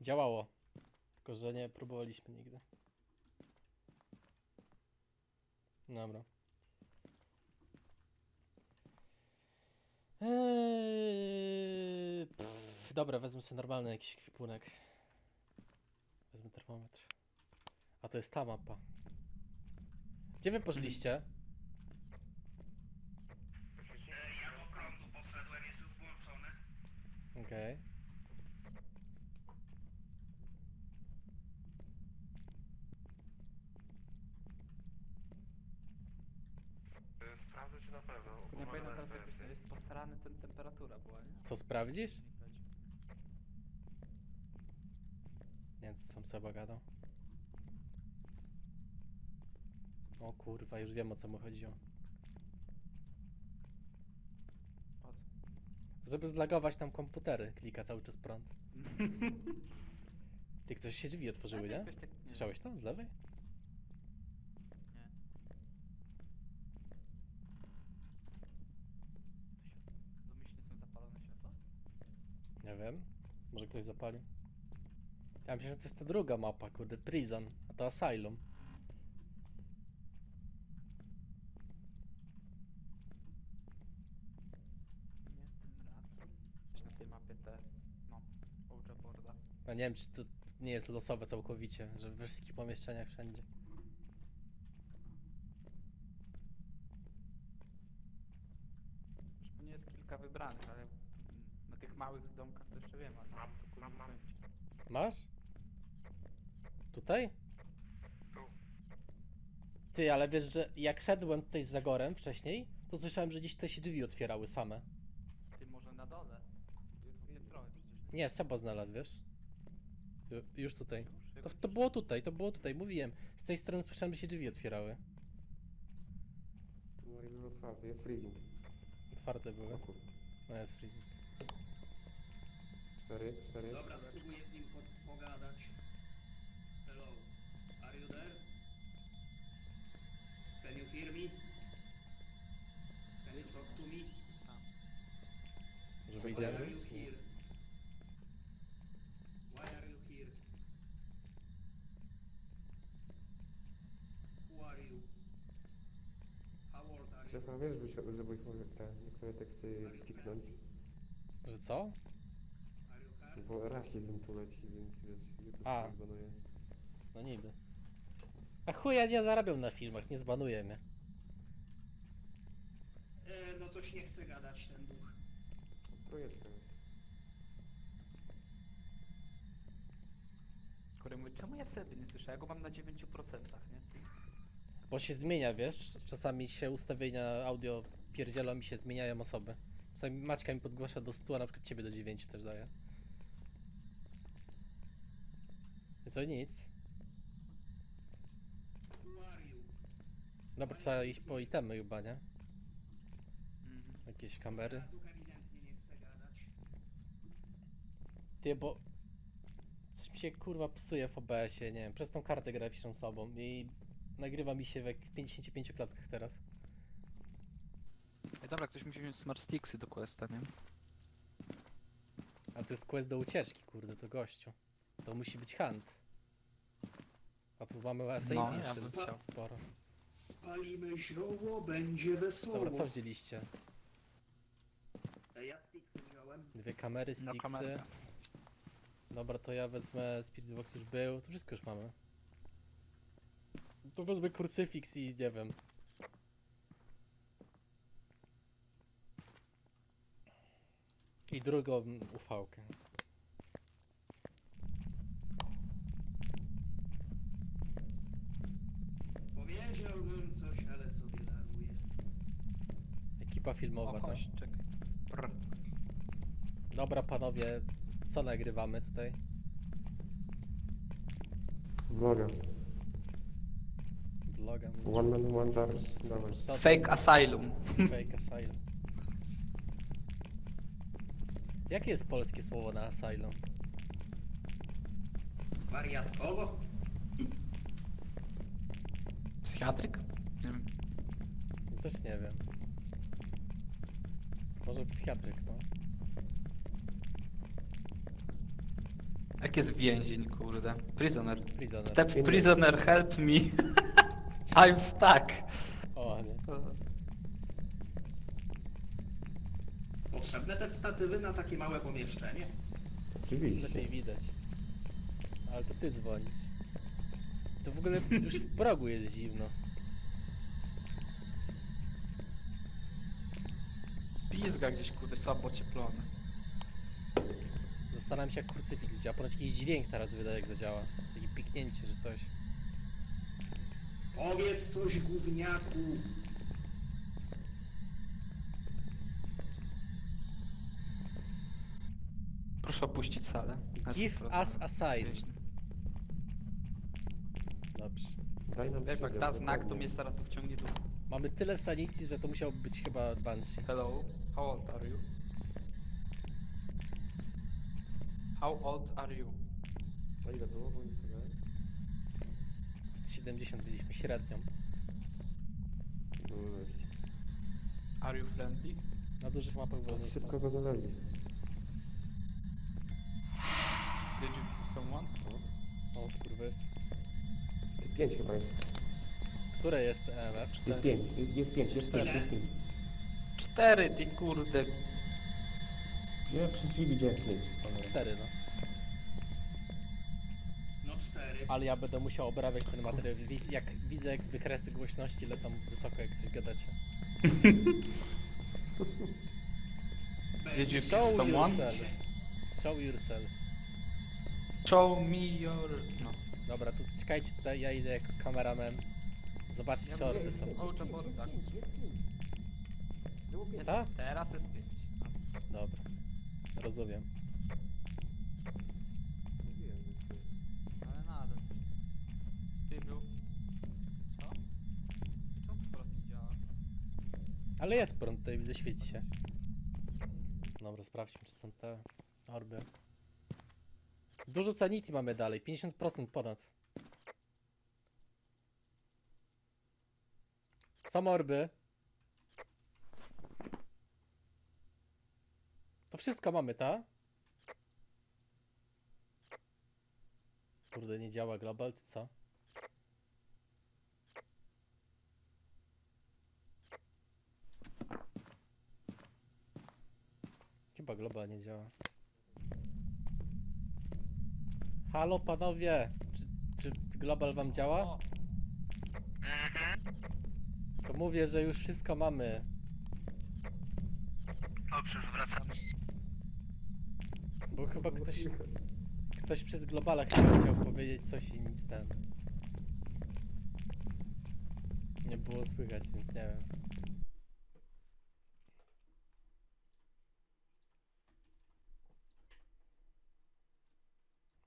Działało. Tylko, że nie próbowaliśmy nigdy. Dobra. Eee, pff, dobra, wezmę sobie normalny jakiś kwipunek. Wezmę termometr. A to jest ta mapa. Gdzie wy poszliście? Ja do prądu poszedłem, jest już włączony. Okej. Pewno. Nie pamiętam na teraz jak wersję. jest postarany, ten temperatura była, nie? Co sprawdzisz? Nie wiem, co sam Seba gadał. O kurwa, już wiem o co mu chodziło. O co? Żeby zlagować nam komputery, klika cały czas prąd. Ty, ktoś się drzwi otworzyły, nie? jakoś tak- nie Słyszałeś to? Z lewej? Nie. Domyślnie są zapalone światła? Nie wiem. Może ktoś zapalił. Ja myślę, że to jest ta druga mapa, kurde, Prison, a to Asylum. Na tej mapie te, no. Ja nie wiem, czy to nie jest losowe całkowicie, że we wszystkich pomieszczeniach wszędzie. Już nie jest kilka wybranych, ale tych małych domkach to jeszcze wiem, ale Mam, to mam, mam. Masz? Tutaj? Tu. Ty, ale wiesz, że jak szedłem tutaj z Zagorem wcześniej, to słyszałem, że gdzieś tutaj się drzwi otwierały same. Ty może na dole. Tu jest piętrowe przecież. Nie, Seba znalazł, wiesz? Ju- Już tutaj. To, to było tutaj, to było tutaj, mówiłem. Z tej strony słyszałem, że się drzwi otwierały. No i był otwarty, jest freezing. Otwarte były. O kurde. No jest freezing. Cztery, cztery. Dobra, spróbuję z nim po pogadać. Hello, are you there? Can you hear me? Can you talk to me? Że Why wyjdziemy? are you here? Why are you here? Who are you? How old are you? Szefa, wiesz, żeby, żeby niektóre teksty kliknąć, Że co? Bo rasizm tu leci, więc wiesz, YouTube A. A. zbanuje. No niby. A chuj, ja nie zarabiam na filmach, nie zbanuje mnie. E, no coś nie chce gadać ten duch. Projektem. Kurde, mówię, czemu ja sobie nie słyszę? Ja go mam na 9%, nie? Bo się zmienia, wiesz? Czasami się ustawienia audio pierdzielą mi się zmieniają osoby. Czasami Maćka mi podgłasza do 100, a na przykład ciebie do 9 też daje. I co, nic. Dobra, trzeba iść po itemy chyba, nie? Mhm. Jakieś kamery. Ty, bo... Coś mi się kurwa psuje w OBS-ie, nie wiem, przez tą kartę graficzną sobą i nagrywa mi się w jak w 55 klatkach teraz. Ej, dobra, ktoś musi wziąć smart sticksy do questa, nie? A to jest quest do ucieczki, kurde, to gościu. To musi być hunt. A tu mamy SAV No, ja bym chciał. sporo. Spalimy zioło, będzie wesoło. Dobra, co wzięliście? Ja wziąłem. Dwie kamery, No, sticksy. kamerka. Dobra, to ja wezmę Spirit Box już był, to wszystko już mamy. To wezmę krucyfiks i nie wiem. I drugą ufałkę. Powiedziałbym coś, ale sobie daruję. Ekipa filmowa, O, tak? chodź, czekaj. Dobra panowie, co nagrywamy tutaj? Vloga. Vloga. One man, one jar. Dawaj. Fake Asylum. Fake Asylum. Jakie jest polskie słowo na Asylum? Wariatkowo? Psychiatryk? Nie wiem. Też nie wiem. Może psychiatryk, no. Jak jest więzień, kurde? Prisoner. Prisoner. Step prisoner, help me. I'm stuck. O, nie. Potrzebne te statywy na takie małe pomieszczenie? Oczywiście. Lepiej widać. Ale to ty dzwonisz. To w ogóle już w progu jest zimno. Pizga gdzieś, kurde, słabo ocieplony. Zastanawiam się jak krucyfiks działa. Ponoć jakiś dźwięk teraz wydaje jak zadziała. Takie piknięcie, że coś. Powiedz coś gówniaku! Proszę opuścić salę. Give us a sign. Dobrze. Daj nam Jak siedem, da znak, to dokładnie. mnie zaraz tu wciągnie do... Mamy tyle sanity, że to musiał być chyba Banshee. Hello, how old are you? How old are you? A ile było? Bo nie pamiętam. 70 byliśmy średnią. No, było jeszcze. Are you friendly? Na dużych mapach wolno. Tak szybko go znaleźli. Did you kill someone? O, skurwys. Pięć chyba jest. Które jest EMF? Jest Cztery. pięć, jest, jest pięć, jest pięć, Ile? jest pięć. Cztery, ty kurde. Ja przez drzwi widziałem pięć. cholera. Cztery, no. No cztery. Ale ja będę musiał obrabiać ten materiał. Wi- Jak widzę, jak wykresy głośności lecą wysoko, jak coś gadacie. Did you Show someone? yourself. Show yourself. Show me your... No. Dobra, to czekajcie tutaj, ja idę jako kameraman. Zobaczcie, Ja orby są. O, Jabor, tak. Teraz jest pięć. Dobra, rozumiem. Ale nadal. Ty był... Co? Czemu teraz nie działa? Ale jest prąd, tutaj widzę, świeci się. Dobra, sprawdźmy, czy są te orby. Dużo sanity mamy dalej, 50% ponad. Są orby. To wszystko mamy, ta? Kurde, nie działa global, czy co? Chyba global nie działa. Halo panowie! Czy, czy global wam działa? To mówię, że już wszystko mamy. Dobrze, już wracamy. Bo chyba ktoś, ktoś przez globala chyba chciał powiedzieć coś i nic ten. Nie było słychać, więc nie wiem.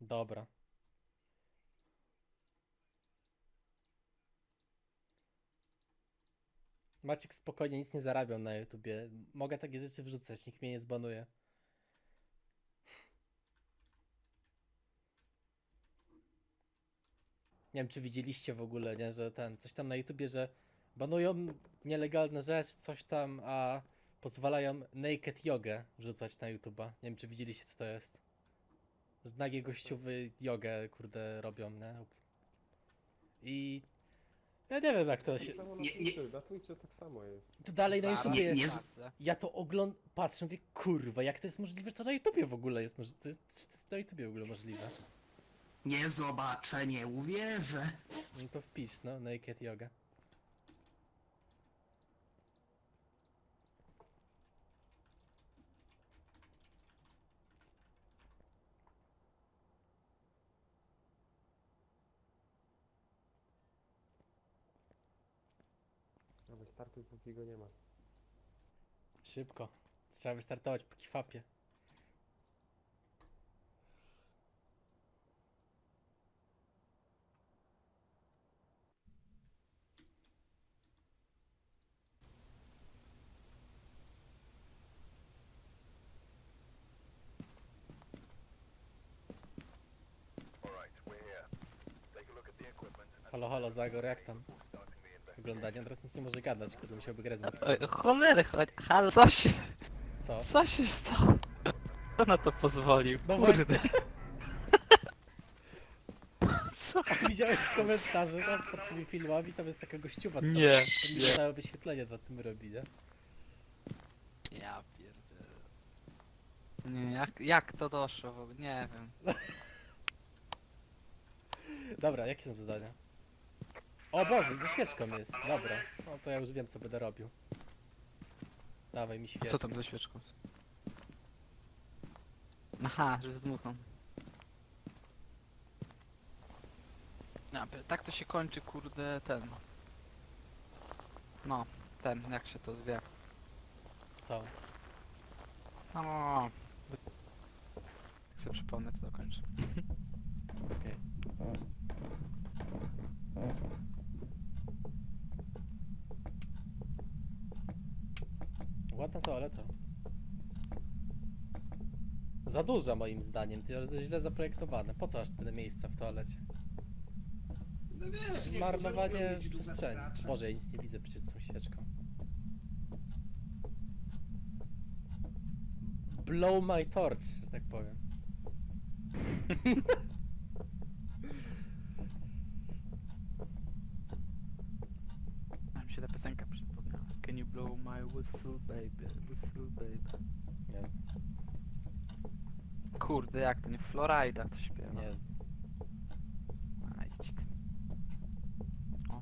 Dobra. Maciek spokojnie nic nie zarabiał na YouTubie. Mogę takie rzeczy wrzucać, nikt mnie nie zbanuje. Nie wiem, czy widzieliście w ogóle, nie, że ten, coś tam na YouTubie, że banują nielegalne rzeczy, coś tam, a pozwalają naked jogę wrzucać na YouTuba. Nie wiem, czy widzieliście, co to jest. Że nagie gościowy jogę, kurde, robią, nie? I ja nie wiem, jak to się... Tak samo na Nie- nie- Twitchu, na Twitchu tak samo jest. To dalej na Zaraz YouTubie nie- jest. nie z- Ja to oglądam, patrzę, mówię, kurwa, jak to jest możliwe, że to na YouTubie w ogóle jest możliwe. To jest, to jest na YouTubie w ogóle możliwe. Nie zobaczę, nie uwierzę. No to wpisz, no, naked yoga. Ale startuj póki go nie ma. Szybko. Trzeba wystartować po kifapie. Halo, halo, Zagor, jak tam? Wyglądanie, teraz nic nie może gadać, kurde, musiałby grę zmapsować. Oj, Cholery, chodź, ale co się, Co? co się stało? Kto na to pozwolił? No Kurde. właśnie. Widziałeś komentarze tam pod tymi filmami, tam jest taka gościuwa, co tam Nie, mi nie. całe wyświetlenie na tym robi, nie? Ja pierdzielę. Nie, jak, jak to doszło w ogóle? Nie wiem. Dobra, jakie są zadania? O Boże, ze świeczką jest, dobra. No to ja już wiem, co będę robił. Dawaj mi A świeczkę. co tam ze świeczką? Aha, że z dmuchą. Ja, pier- tak to się kończy, kurde, ten. No, ten, jak się to zwie. Co? No. Jak sobie przypomnę, to dokończę. Okej. Toaleta. Za duża moim zdaniem, to jest źle zaprojektowane. Po co aż tyle miejsca w toalecie? No wiesz, mieć duże przestrzeni. stracze. Boże, ja nic nie widzę przecież z tą świeczką. Blow my torch, że tak powiem. A mi się ta piosenka przypomniała. Can you blow my whistle, baby, whistle, baby. Znam, Kurde, jak nie? Florida to śpiewa. znam. A, idź ty. O,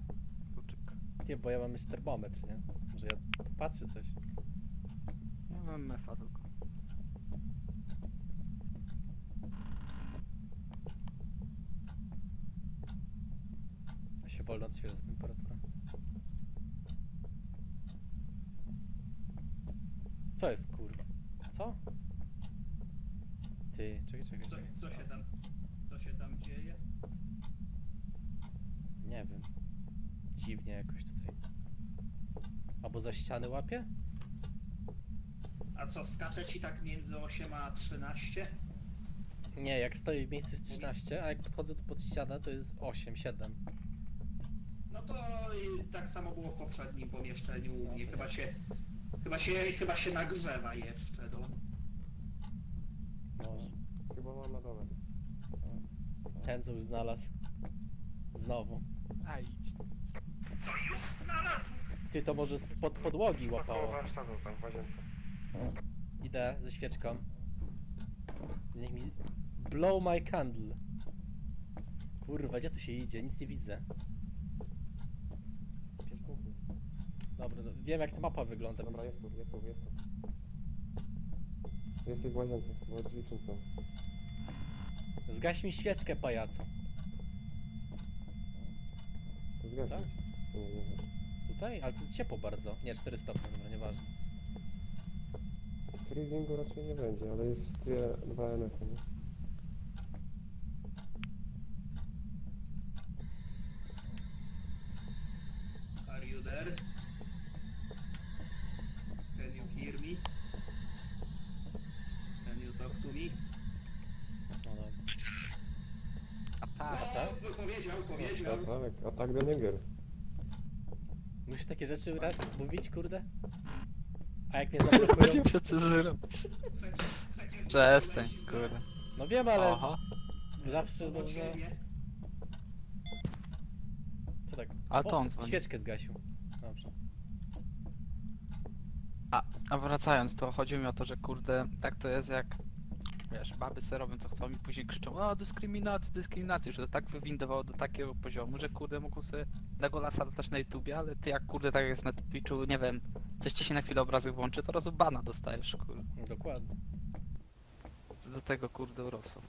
kluczyk. Nie, bo ja mam jeszcze termometr, nie? Może ja patrzę coś. Nie mam mefa tylko. A się wolno odświeża temperatura. Co jest kurwa? Co? Ty, czekaj, czekaj, Co, czekaj. co się tam, co się tam dzieje? Nie wiem. Dziwnie jakoś tutaj. Albo za ściany łapie? A co, skacze ci tak między 8 a 13? Nie, jak stoję w miejscu jest 13, a jak podchodzę tu pod ścianę to jest 8, 7. No to i tak samo było w poprzednim pomieszczeniu u mnie. Chyba się, chyba się, chyba się nagrzewa jeszcze, no. Może. Chyba mam na dole. Ten co już znalazł. Znowu. A, idź. Co już znalazł? Ty to może spod podłogi łapało. warsztatu tam w łazience. Idę ze świeczką. Niech mi... Blow my candle. Kurwa, gdzie tu się idzie? Nic nie widzę. Pięć punktów. Dobra, no, wiem jak ta mapa wygląda, Dobra, więc... jest tu, jest tu, jest tu. Jesteś w łazience, bo drzwi przymknął. Zgaś mi świeczkę, pajacu. To zgadza Tak? Nie, nie, nie. Tutaj? Ale tu jest ciepło bardzo. Nie, 4 stopnie, dobra, nieważne. Freezingu raczej nie będzie, ale jest dwie, dwa nie? Are you there? Can you hear me? Can you talk to me? No dobra. A tak? powiedział, powiedział. tak, a tak do Niger. Musisz takie rzeczy raz mówić, kurde? A jak mnie zablokują? Będziemy się Przestań, byłeś, kurde. No wiem, ale Oho. zawsze siebie. Co tak? A to O, on dzwoni. świeczkę zgasił. Dobrze. A, a wracając, to chodzi mi o to, że kurde, tak to jest jak wiesz, baby se robią co chcą i później krzyczą o dyskryminacja, dyskryminacja, że to tak wywindowało do takiego poziomu, że kurde mogą sobie tego lasa latać na YouTubie, ale ty jak kurde tak jest na Twitchu, nie wiem, coś ci się na chwilę obrazek włączy, to razu bana dostajesz, kurde. Dokładnie. Do tego kurde urosło.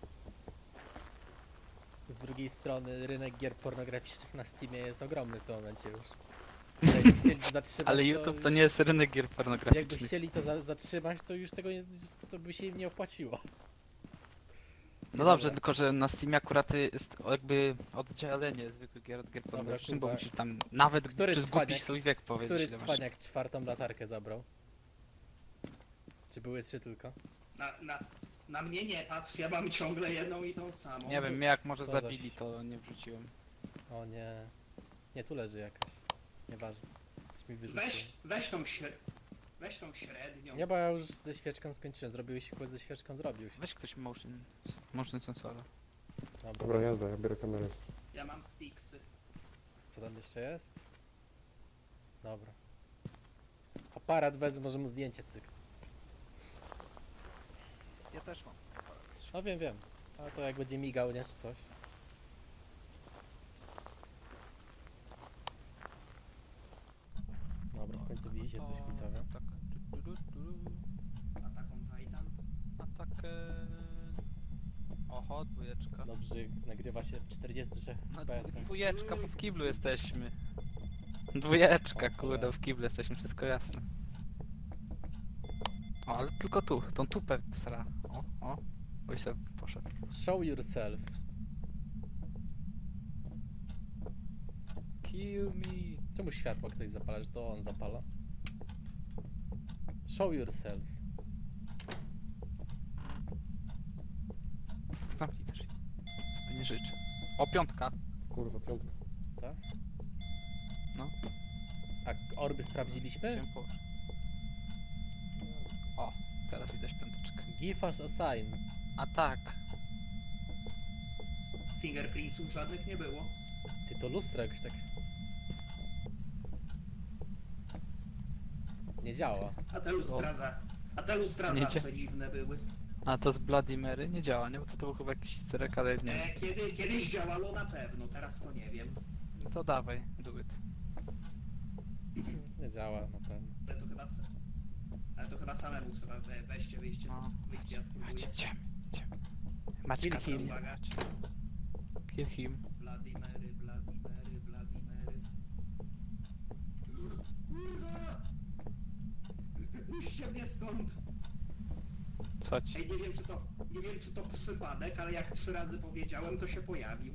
Z drugiej strony rynek gier pornograficznych na Steamie jest ogromny w tym momencie już. Jakby chcieli to zatrzymać, Ale YouTube to już- nie jest rynek gier Jakby pornograficznych. chcieli to za zatrzymać, to już tego nie, to by się im nie opłaciło. No dobrze, tylko że na Steamie akurat jest jakby oddzielenie zwykłych gier od gier bo kurwa. musisz tam nawet Który przez cwaniak- głupi swój wiek powiedzieć. Który ile masz. cwaniak czwartą latarkę zabrał? Czy były trzy tylko? Na, na, na mnie nie patrz, ja mam ciągle jedną i tą samą. Nie wiem, mnie jak może co za zabili, ś- to nie wrzuciłem. O nie. Nie, tu leży jakaś. Nieważne. Coś mi. Weź, weź tą śre... Weź tą średnią. Nie, bo ja już ze świeczką skończyłem. Zrobiłeś się quest ze świeczką, zrobił się. Weź ktoś motion, motion sensora. Dobra, Dobra, jazda, ja biorę kamerę. Ja mam sticksy. Co tam jeszcze jest? Dobra. Aparat wezmę, może mu zdjęcie cykl. Ja też mam. No wiem, wiem. A to jak będzie migał, nie, czy coś. Końcu widzicie. Tak. Du. Attack on Titan. Atak... e, Oho, dwójeczka. Dobrze, nagrywa się w 43 No, fps. dwójeczka, bo w kiblu jesteśmy. Dwójeczka, O, kurde, w kiblu jesteśmy, wszystko jasne. O, ale tylko tu, tą tupę sra. O, o. Oj sobie poszedł. Show yourself. Kill me. Czemu światło ktoś zapala, że to on zapala? Show yourself. Zamknij też. Sobie nie życzę. O, piątka. Kurwa, piątka. Tak? No. A orby sprawdziliśmy? Chciałem położyć. O, teraz widać piąteczkę. Give us a sign. A tak. Fingerprintsów żadnych nie było. Ty to lustro jakoś tak... Nie działa. A te lustra za... A te lustra Nie dziwne były. A to z Bloody Mary nie działa, nie? Bo to, to był chyba jakiś sterek, ale nie. E, kiedy, kiedyś działało na pewno, teraz to nie wiem. No to dawaj, do it. Nie działa na pewno. Ale to chyba... se- Ale to chyba samemu trzeba we, wejście, wyjście, No. z, wyjście, ja spróbuję. Idziemy, idziemy. Maćka Kill him. zrobiła. Kill him. Bloody Mary, Bloody Mary, Bloody Mary. Kurwa! Puśćcie mnie stąd! Co ci? Ej, nie wiem czy to, nie wiem czy to przypadek, ale jak trzy razy powiedziałem, to się pojawił.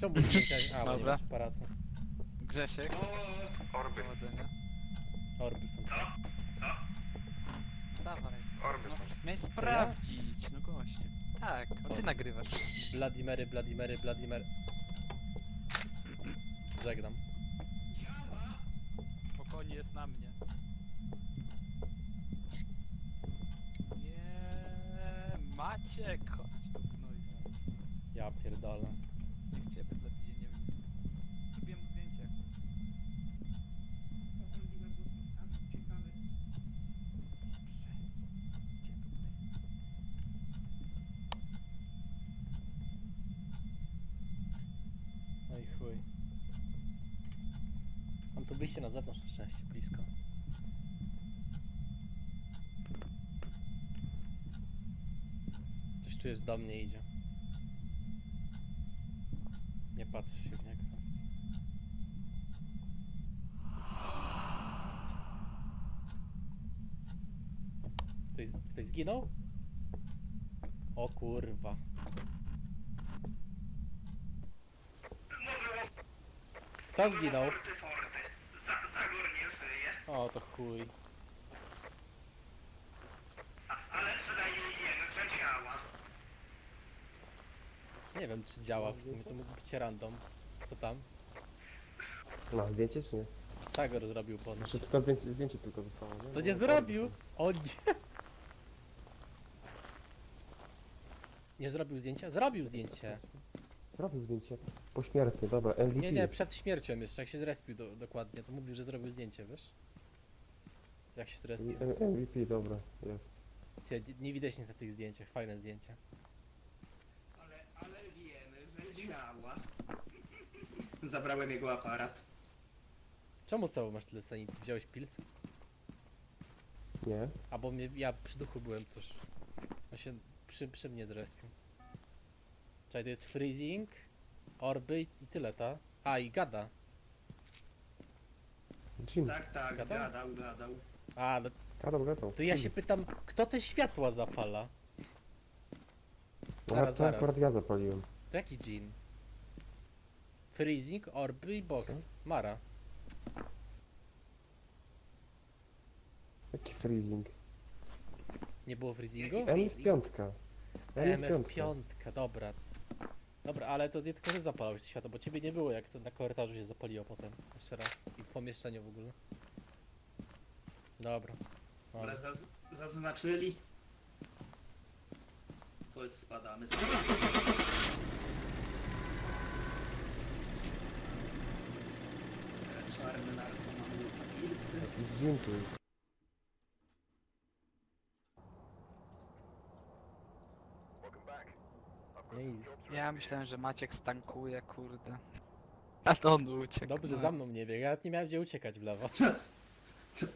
Czemu zdjęcia... A, nie Dobra. masz aparatu. Grzesiek. O, Orby. Powodzenia. Orby są. co? Co? Dawaj. Orby No, są. miałeś Co sprawdzić, no goście. Tak, Co? no ty nagrywasz. Bloody Mary, Bloody Mary, Bloody Mary. Żegnam. Działa! Spokojnie jest na mnie. Nie, Maciek, chodź gnoju. Ja pierdolę. Niech ciebie zabije, nie mnie. Zrobiłem zdjęcie. No i chuj. Mam tu wyjście na zewnątrz na szczęście, blisko. Coś czujesz do mnie idzie. Nie patrz się w niego. Ktoś, ktoś zginął? O kurwa. Kto zginął? O, to chuj. A, ale przynajmniej wiemy, że działa. Nie wiem, czy działa w sumie, to mógł być random. Co tam? No, zdjęcie czy nie? Sagor zrobił ponoć. Jeszcze tylko zdjęcie, zdjęcie tylko zostało, nie? To No, nie orby zrobił! O nie! Nie zrobił zdjęcia? Zrobił zdjęcie! Zrobił zdjęcie. Pośmiertnie, dobra, MVP. Nie, nie, przed śmiercią jeszcze, jak się zrespił do, dokładnie, to mówił, że zrobił zdjęcie, wiesz? Jak się zrespił. M- MVP, dobra, jest. Ty, nie- nie widać nic na tych zdjęciach, fajne zdjęcie. Zabrałem jego aparat. Czemu z sobą masz tyle sanity? Wziąłeś pils? Nie? Albo mnie, ja przy duchu byłem tuż. On się przy, przy mnie zrespił. Czekaj, to jest freezing, orby i tyle, ta? A, i gada. Jim, Tak, tak, Gadał? gadał, gadał. A, no gadał, gadał. to ja się pytam, kto te światła zapala? No, zaraz, to zaraz. akurat ja zapaliłem. To jaki dżin? Freezing, orby i box. Mara. Jaki freezing? Nie było freezingu? Jaki- MF5. MF5. MF5, dobra. Dobra, ale to nie tylko ty zapalałeś światło, bo ciebie nie było, jak to na korytarzu się zapaliło potem. Jeszcze raz. I w pomieszczeniu w ogóle. Dobra. Ale Dobra. zaz, zaznaczyli. To jest spadamy. Czarny narkoman Ja myślałem, że Maciek stankuje, kurde. A to on uciekł. dobrze no. za mną nie biegł, ja nie miałem gdzie uciekać w lewo.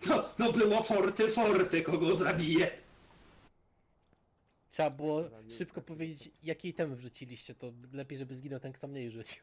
No, no było forty, forty, kogo zabije. Trzeba było szybko powiedzieć, jakie itemy wrzuciliście, to lepiej, żeby zginął ten, kto mniej rzucił.